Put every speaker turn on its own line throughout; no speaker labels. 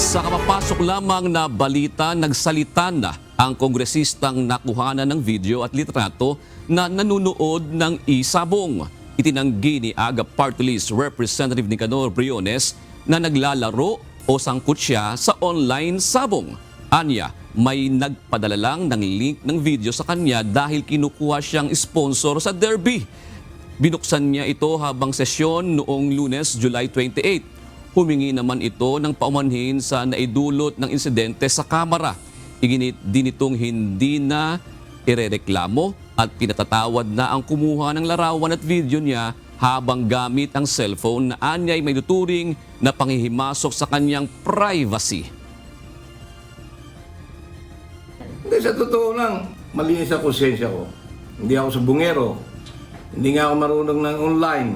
Sa kapapasok lamang na balita, nagsalita na ang kongresistang nakuhanan ng video at litrato na nanunood ng isabong. Itinanggi ni Aga Party List Representative Nicanor Briones na naglalaro o sangkot siya sa online sabong. Anya, may nagpadala lang ng link ng video sa kanya dahil kinukuha siyang sponsor sa derby. Binuksan niya ito habang sesyon noong lunes, July 28. Humingi naman ito ng paumanhin sa naidulot ng insidente sa Kamara. Iginit din itong hindi na irereklamo at pinatatawad na ang kumuha ng larawan at video niya habang gamit ang cellphone na anyay may tuturing na panghihimasok sa kanyang privacy.
Hindi, sa totoo lang, malinis ang konsensya ko. Hindi ako sa bungero. Hindi nga ako marunong ng online.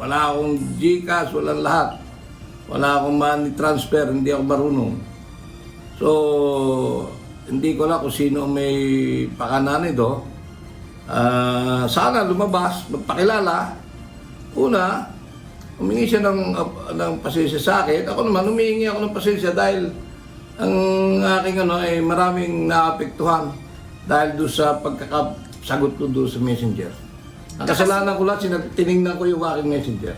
Wala akong GCash, walang lahat. Wala akong money transfer, hindi ako marunong. So, hindi ko alam kung sino may pakanan ito. Ah, sana lumabas, magpakilala. Una, humingi siya ng, ng pasensya sa akin. Ako naman, humingi ako ng pasensya dahil ang aking ano ay maraming naapektuhan dahil doon sa pagkakasagot ko doon sa messenger. Ang kasalanan ko lahat, tinignan ko yung aking messenger.